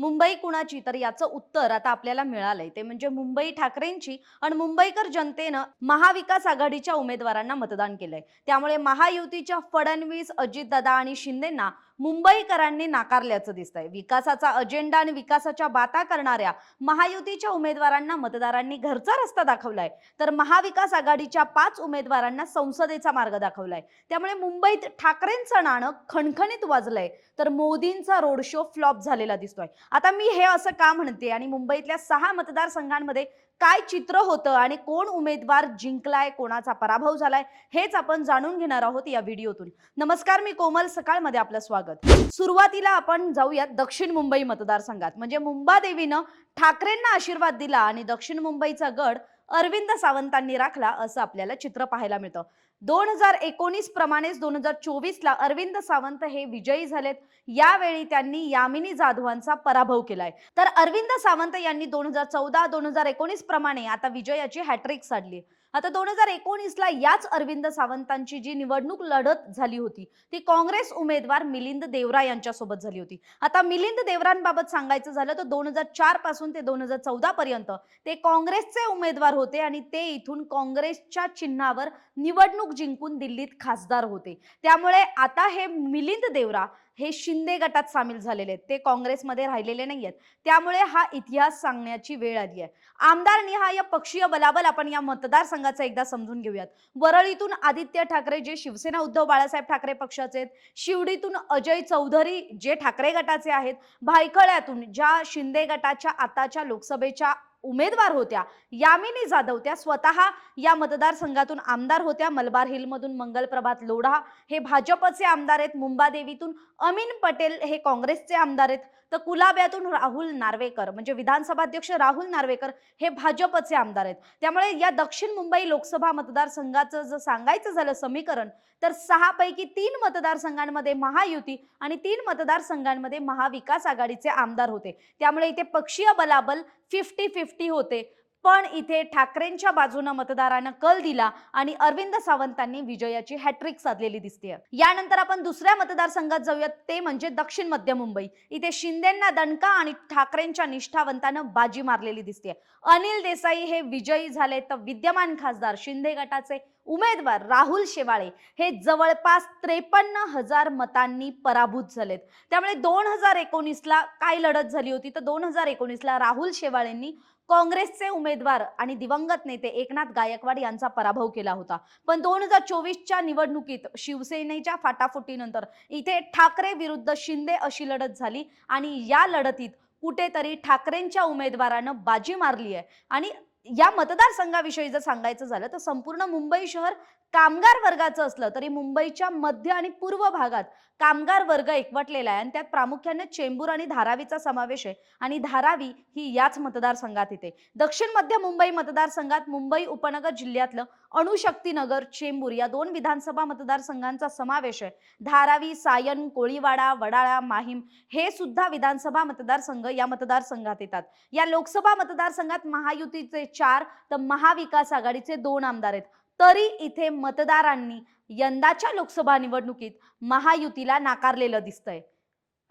मुंबई कुणाची? तर याचं उत्तर आता आपल्याला मिळालंय. ते म्हणजे मुंबई ठाकरेंची आणि मुंबईकर जनतेनं महाविकास आघाडीच्या उमेदवारांना मतदान केलंय. त्यामुळे महायुतीच्या फडणवीस अजितदादा आणि शिंदेना मुंबईकरांनी नाकारल्याचं दिसतंय. विकासाचा अजेंडा आणि विकासाच्या बाता करणाऱ्या महायुतीच्या उमेदवारांना मतदारांनी घरचा रस्ता दाखवलाय. तर महाविकास आघाडीच्या पाच उमेदवारांना संसदेचा मार्ग दाखवलाय. त्यामुळे मुंबईत ठाकरेंचं नाणं खणखणीत वाजलंय. तर मोदींचा रोड शो फ्लॉप झालेला दिसतोय. आता मी हे असं का म्हणते? आणि मुंबईतल्या सहा मतदारसंघांमध्ये काय चित्र होतं आणि कोण उमेदवार जिंकलाय कोणाचा पराभव झालाय हेच आपण जाणून घेणार आहोत या व्हिडिओतून. नमस्कार मी कोमल सकाळमध्ये आपलं स्वागत. सुरुवातीला आपण जाऊयात दक्षिण मुंबई मतदारसंघात. म्हणजे मुंबादेवीनं ठाकरेंना आशीर्वाद दिला आणि दक्षिण मुंबईचा गड अरविंद सावंतांनी राखला असं आपल्याला चित्र पाहायला मिळतं. दोन हजार एकोणीस प्रमाणेच दोन हजार चोवीस ला अरविंद सावंत हे विजयी झालेत. यावेळी त्यांनी यामिनी जाधवांचा पराभव केलाय. तर अरविंद सावंत यांनी दोन हजार चौदा दोन हजार एकोणीस प्रमाणे आता विजयाची हॅट्रिक साधली आता दोन हजार एकोणीसला याच अरविंद सावंतांची जी निवडणूक लढत झाली होती ती काँग्रेस उमेदवार मिलिंद देवरा यांच्यासोबत झाली होती. आता मिलिंद देवरांबाबत सांगायचं झालं तर दोन हजार चारपासून ते दोन हजार चौदा पर्यंत ते काँग्रेसचे उमेदवार होते आणि ते इथून काँग्रेसच्या चिन्हावर निवडणूक जिंकून दिल्लीत खासदार होते. त्यामुळे आता हे मिलिंद देवरा हे शिंदे गटात सामील झालेले आहेत. ते काँग्रेसमध्ये राहिलेले नाही आहेत त्यामुळे हा इतिहास सांगण्याची वेळ आली आहे. आमदार निहाय पक्षीय बलाबल आपण या मतदारसंघाचा एकदा समजून घेऊयात. वरळीतून आदित्य ठाकरे जे शिवसेना उद्धव बाळासाहेब ठाकरे पक्षाचे आहेत. शिवडीतून अजय चौधरी जे ठाकरे गटाचे आहेत. भायखळ्यातून ज्या शिंदे गटाच्या आताच्या लोकसभेच्या उमेदवार होत्या. यामिनी जाधव त्या स्वतः या मतदारसंघातून आमदार होत्या. मलबार हिलमधून मंगलप्रभात लोढा हे भाजपचे आमदार आहेत. मुंबादेवीतून अमीन पटेल हे काँग्रेसचे आमदार आहेत. तर कुलाब्यातून राहुल नार्वेकर म्हणजे विधानसभा अध्यक्ष राहुल नार्वेकर हे भाजपचे आमदार आहेत. त्यामुळे या दक्षिण मुंबई लोकसभा मतदारसंघाचं जर सांगायचं झालं समीकरण तर सहा पैकी तीन मतदारसंघांमध्ये महायुती आणि तीन मतदारसंघांमध्ये महाविकास आघाडीचे आमदार होते. त्यामुळे इथे पक्षीय बलाबल फिफ्टी फिफ्टी होते. पण इथे ठाकरेंच्या बाजूनं मतदारानं कल दिला आणि अरविंद सावंतांनी विजयाची हॅट्रिक साधलेली दिसते यानंतर आपण दुसऱ्या मतदारसंघात जाऊयात. ते म्हणजे दक्षिण मध्य मुंबई. इथे शिंदेंना दणका आणि ठाकरेंच्या निष्ठावंतानं बाजी मारलेली दिसते अनिल देसाई हे विजयी झाले तर विद्यमान खासदार शिंदे गटाचे उमेदवार राहुल शेवाळे हे जवळपास त्रेपन्न हजार मतांनी पराभूत झालेत. त्यामुळे दोन हजार एकोणीसला काय लढत झाली होती? तर दोन हजार एकोणीसला राहुल शेवाळेंनी काँग्रेसचे उमेदवार आणि दिवंगत नेते एकनाथ गायकवाड यांचा पराभव केला होता. पण दोन हजार चोवीसच्या निवडणुकीत शिवसेनेच्या फाटाफुटीनंतर इथे ठाकरे विरुद्ध शिंदे अशी लढत झाली आणि या लढतीत कुठेतरी ठाकरेंच्या उमेदवारानं बाजी मारली आहे. आणि या मतदारसंघाविषयी जर सांगायचं झालं तर संपूर्ण मुंबई शहर कामगार वर्गाचं असलं तरी मुंबईच्या मध्य आणि पूर्व भागात कामगार वर्ग एकवटलेला आहे. आणि त्यात प्रामुख्याने चेंबूर आणि धारावीचा समावेश आहे. आणि धारावी ही याच मतदारसंघात येते. दक्षिण मध्य मुंबई मतदारसंघात मुंबई उपनगर जिल्ह्यातलं अणुशक्तीनगर चेंबूर या दोन विधानसभा मतदारसंघांचा समावेश आहे. धारावी सायन कोळीवाडा वडाळा माहीम हे सुद्धा विधानसभा मतदारसंघ या मतदारसंघात येतात. या लोकसभा मतदारसंघात महायुतीचे चार तर महाविकास आघाडीचे दोन आमदार आहेत. तरी इथे मतदारांनी यंदाच्या लोकसभा निवडणुकीत महायुतीला नाकारलेलं दिसतंय.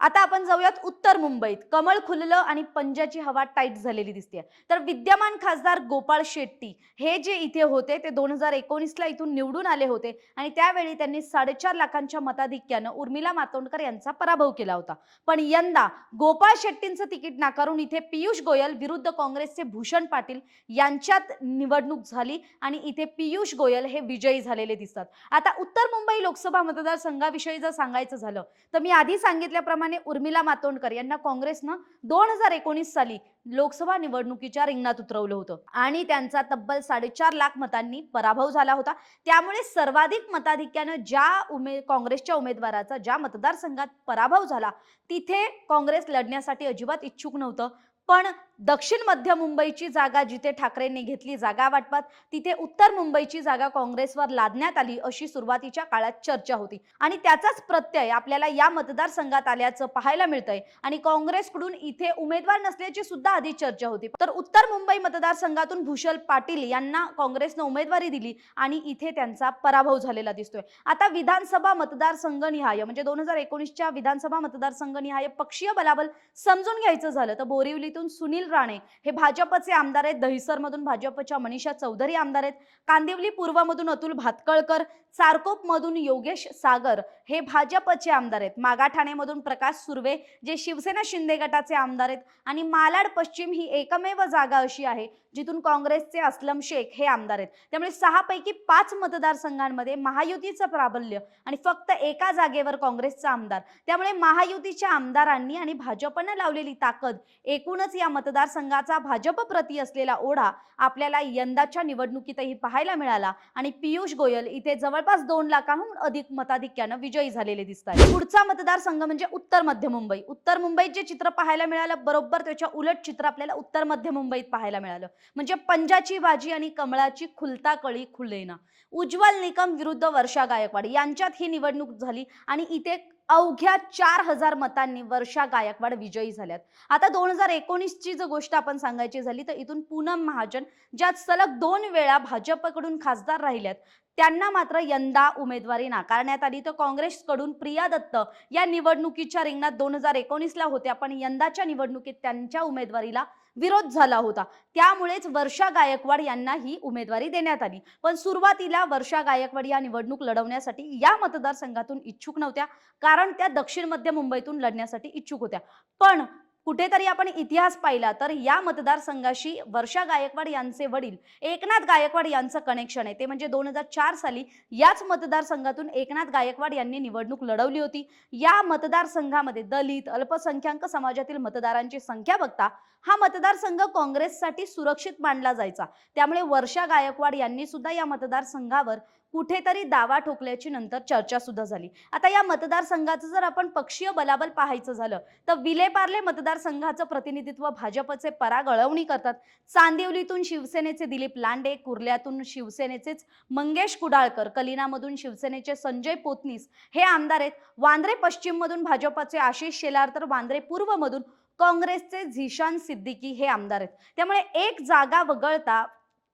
आता आपण जाऊयात उत्तर मुंबईत. कमळ खुललं आणि पंजाची हवा टाईट झालेली दिसते तर विद्यमान खासदार गोपाळ शेट्टी हे जे इथे होते ते दोन हजार एकोणीसला इथून निवडून आले होते आणि त्यावेळी त्यांनी साडेचार लाखांच्या मताधिक्यानं उर्मिला मातोंडकर यांचा पराभव केला होता. पण यंदा गोपाळ शेट्टींचं तिकीट नाकारून इथे पियुष गोयल विरुद्ध काँग्रेसचे भूषण पाटील यांच्यात निवडणूक झाली आणि इथे पियुष गोयल हे विजयी झालेले दिसतात. आता उत्तर मुंबई लोकसभा मतदारसंघाविषयी जर सांगायचं झालं तर मी आधी सांगितल्याप्रमाणे उर्मिला मातोंडकर यांना काँग्रेसनं दोन हजार एकोणीस साली लोकसभा निवडणुकीच्या रिंगणात उतरवलं होतं. आणि त्यांचा तब्बल साडेचार लाख मतांनी पराभव झाला होता. त्यामुळे सर्वाधिक मताधिक्यानं ज्या उमे काँग्रेसच्या उमेदवाराचा ज्या मतदारसंघात पराभव झाला तिथे काँग्रेस लढण्यासाठी अजिबात इच्छुक नव्हतं. पण दक्षिण मध्य मुंबईची जागा जिथे ठाकरेंनी घेतली जागा वाटपात तिथे उत्तर मुंबईची जागा काँग्रेसवर लादण्यात आली अशी सुरुवातीच्या काळात चर्चा होती. आणि त्याचाच प्रत्यय आपल्याला या मतदारसंघात आल्याचं पाहायला मिळतंय. आणि काँग्रेसकडून इथे उमेदवार नसल्याची सुद्धा आधी चर्चा होती. तर उत्तर मुंबई मतदारसंघातून भूषल पाटील यांना काँग्रेसनं उमेदवारी दिली आणि इथे त्यांचा पराभव झालेला दिसतोय. आता विधानसभा मतदारसंघ निहाय म्हणजे दोन हजार एकोणीसच्या विधानसभा मतदारसंघनिहाय पक्षीय बलाबल समजून घ्यायचं झालं तर बोरिवलीतून सुनील राणे हे भाजपचे आमदार आहेत. दहिसरमधून भाजपच्या मनीषा चौधरी आमदार आहेत. कांदिवली पूर्वमधून अतुल भातकळकर सारकोपमधून योगेश सागर हे भाजपचे आमदार आहेत. मागाठाणेमधून प्रकाश सुर्वे जे शिवसेना शिंदे गटाचे आमदार आहेत. आणि मालाड पश्चिम ही एकमेव जागा अशी आहे जिथून काँग्रेसचे असलम शेख हे आमदार आहेत. त्यामुळे सहा पैकी पाच मतदारसंघांमध्ये महायुतीचं प्राबल्य आणि फक्त एका जागेवर काँग्रेसचा आमदार. त्यामुळे महायुतीच्या आमदारांनी आणि भाजपनं लावलेली ताकद एकूणच या मतदारसंघाचा भाजप प्रती असलेला ओढा आपल्याला यंदाच्या निवडणुकीतही पाहायला मिळाला. आणि पियुष गोयल इथे जवळ जवळपास दोन लाखांहून अधिक मताधिक्यानं विजयी झालेले दिसतात पुढचा मतदारसंघ म्हणजे उत्तर मध्य मुंबई. उत्तर मुंबईत जे चित्र पाहायला मिळालं बरोबर त्याच्या उलट चित्र आपल्याला उत्तर मध्य मुंबईत पाहायला मिळालं. म्हणजे पंजाची बाजी आणि कमळाची खुलता कळी खुलेना. उज्ज्वल निकम विरुद्ध वर्षा गायकवाड. यांच्यात ही निवडणूक झाली आणि इथे अवघ्या चार हजार मतांनी वर्षा गायकवाड विजयी झाल्यात. आता दोन हजार एकोणीसची जर गोष्ट आपण सांगायची झाली तर इथून पूनम महाजन ज्या सलग दोन वेळा भाजपकडून खासदार राहिल्यात त्यांना मात्र यंदा उमेदवारी नाकारण्यात आली. तर काँग्रेसकडून प्रिया दत्त या निवडणुकीच्या रिंगणात दोन हजार एकोणीसला होत्या. पण यंदाच्या निवडणुकीत त्यांच्या उमेदवारीला विरोध झाला होता. त्यामुळेच वर्षा गायकवाड यांना ही उमेदवारी देण्यात आली. पण सुरुवातीला वर्षा गायकवाड या निवडणूक लढवण्यासाठी या मतदारसंघातून इच्छुक नव्हत्या. कारण त्या दक्षिण मध्य मुंबईतून लढण्यासाठी इच्छुक होत्या. पण कुठेतरी आपण इतिहास पाहिला तर या मतदारसंघाशी वर्षा गायकवाड यांचे वडील एकनाथ गायकवाड यांचं कनेक्शन आहे. ते म्हणजे दोन हजार चार साली याच मतदारसंघातून एकनाथ गायकवाड यांनी निवडणूक लढवली होती. या मतदारसंघामध्ये दलित अल्पसंख्याक समाजातील मतदारांची संख्या बघता हा मतदारसंघ काँग्रेससाठी सुरक्षित मानला जायचा. त्यामुळे वर्षा गायकवाड यांनी सुद्धा या मतदारसंघावर कुठेतरी दावा ठोकल्याची नंतर चर्चा सुद्धा झाली. आता या मतदारसंघाचं जर आपण पक्षीय बलाबल पाहायचं झालं तर विलेपार्ले मतदारसंघाचं प्रतिनिधित्व भाजपचे परागळवणी करतात. चांदिवलीतून शिवसेनेचे दिलीप लांडे कुर्ल्यातून शिवसेनेचेच मंगेश कुडाळकर कलिनामधून शिवसेनेचे संजय पोतनीस हे आमदार आहेत. वांद्रे पश्चिममधून भाजपचे आशिष शेलार तर वांद्रे पूर्वमधून काँग्रेसचे झिशान सिद्दीकी हे आमदार आहेत. त्यामुळे एक जागा वगळता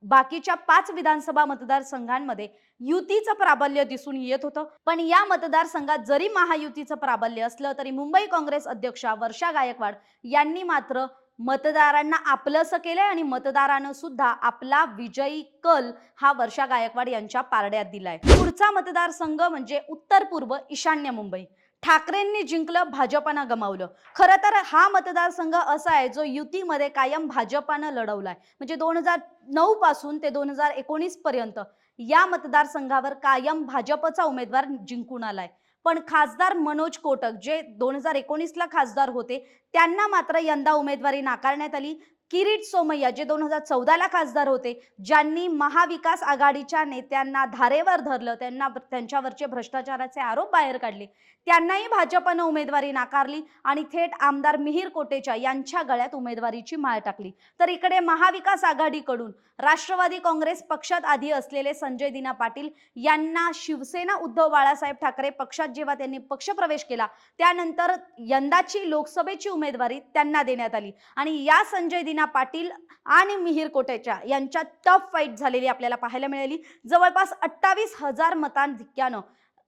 बाकीच्या पाच विधानसभा मतदारसंघांमध्ये युतीचं प्राबल्य दिसून येत होतं. पण या मतदारसंघात जरी महायुतीचं प्राबल्य असलं तरी मुंबई काँग्रेस अध्यक्षा वर्षा गायकवाड यांनी मात्र मतदारांना आपलंसं केलंय आणि मतदारानं सुद्धा आपला विजयी कल हा वर्षा गायकवाड यांच्या पारड्यात दिलाय. पुढचा मतदारसंघ म्हणजे उत्तर पूर्व ईशान्य मुंबई. ठाकरेंनी जिंकलं भाजपानं गमावलं. खरं तर हा मतदारसंघ असा आहे जो युतीमध्ये कायम भाजपानं लढवलाय. म्हणजे दोन हजार नऊ पासून ते दोन हजार एकोणीस पर्यंत या मतदारसंघावर कायम भाजपचा उमेदवार जिंकून आलाय. पण खासदार मनोज कोटक जे दोन हजार एकोणीसला खासदार होते त्यांना मात्र यंदा उमेदवारी नाकारण्यात आली. किरीट सोमय्या जे दोन हजार चौदाला खासदार होते ज्यांनी महाविकास आघाडीच्या नेत्यांना धारेवर धरलं त्यांना त्यांच्यावरचे भ्रष्टाचाराचे आरोप बाहेर काढले. त्यांनाही भाजपनं उमेदवारी नाकारली आणि थेट आमदार मिहीर कोटेचा यांच्या गळ्यात उमेदवारीची माळ टाकली. तर इकडे महाविकास आघाडीकडून राष्ट्रवादी काँग्रेस पक्षात आधी असलेले संजय दिना पाटील यांना शिवसेना उद्धव बाळासाहेब ठाकरे पक्षात जेव्हा त्यांनी पक्षप्रवेश केला त्यानंतर यंदाची लोकसभेची उमेदवारी त्यांना देण्यात आली. आणि या संजय दिना पाटील आणि मिहीर कोटेच्या यांच्यात टफ फाईट झालेली आपल्याला पाहायला मिळाली. जवळपास अठ्ठावीस हजार मतांधिक्यानं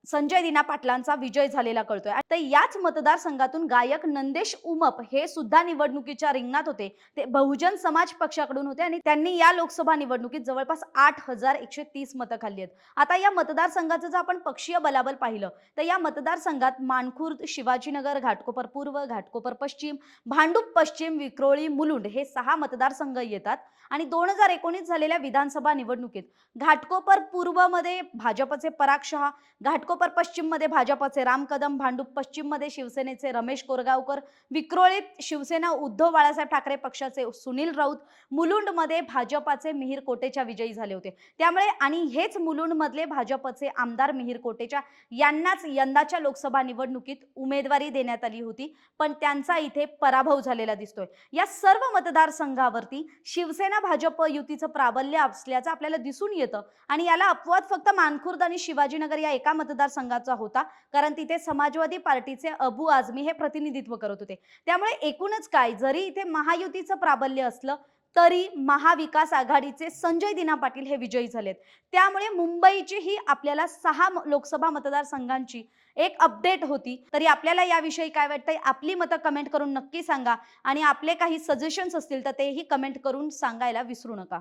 संजय दिना पाटलांचा विजय झालेला कळतोय. तर याच मतदारसंघातून गायक नंदेश उमप हे सुद्धा निवडणुकीच्या रिंगणात होते. ते बहुजन समाज पक्षाकडून होते आणि त्यांनी या लोकसभा निवडणुकीत जवळपास आठ हजार एकशे तीस मतं खाल्ली आहेत. आता या मतदारसंघाचं जर आपण पक्षीय बलाबल पाहिलं तर या मतदारसंघात मानखुर्द शिवाजीनगर घाटकोपर पूर्व घाटकोपर पश्चिम भांडूप पश्चिम विक्रोळी मुलुंड हे सहा मतदारसंघ येतात. आणि दोन हजार एकोणीस झालेल्या विधानसभा निवडणुकीत घाटकोपर पूर्वमध्ये भाजपचे पराग शहा घाट घाटकोपर पश्चिममध्ये भाजपचे राम कदम भांडूप पश्चिममध्ये शिवसेनेचे रमेश कोरगावकर विक्रोळीत शिवसेना उद्धव बाळासाहेब ठाकरे पक्षाचे सुनील राऊत मुलुंडमध्ये भाजपाचे मिहीर कोटेच्या विजयी झाले होते. त्यामुळे आणि हेच मुलुंडमधले भाजपचे आमदार मिहीर कोटेच्या यांनाच यंदाच्या लोकसभा निवडणुकीत उमेदवारी देण्यात आली होती. पण त्यांचा इथे पराभव झालेला दिसतोय. या सर्व मतदारसंघावरती शिवसेना भाजप युतीचं प्राबल्य असल्याचं आपल्याला दिसून येतं. आणि याला अपवाद फक्त मानखुर्द आणि शिवाजीनगर या एका मतदारसंघाचा होता. कारण तिथे समाजवादी पार्टीचे अबू आझमी हे प्रतिनिधित्व करत होते. त्यामुळे एकूणच काय जरी इथे महायुतीचं प्राबल्य असलं तरी महाविकास आघाडीचे संजय दिना पाटील हे विजयी झालेत. त्यामुळे मुंबईची ही आपल्याला सहा लोकसभा मतदारसंघांची एक अपडेट होती. तरी आपल्याला याविषयी काय वाटतंय? आपली मतं कमेंट करून नक्की सांगा. आणि आपले काही सजेशन्स असतील तर तेही कमेंट करून सांगायला विसरू नका.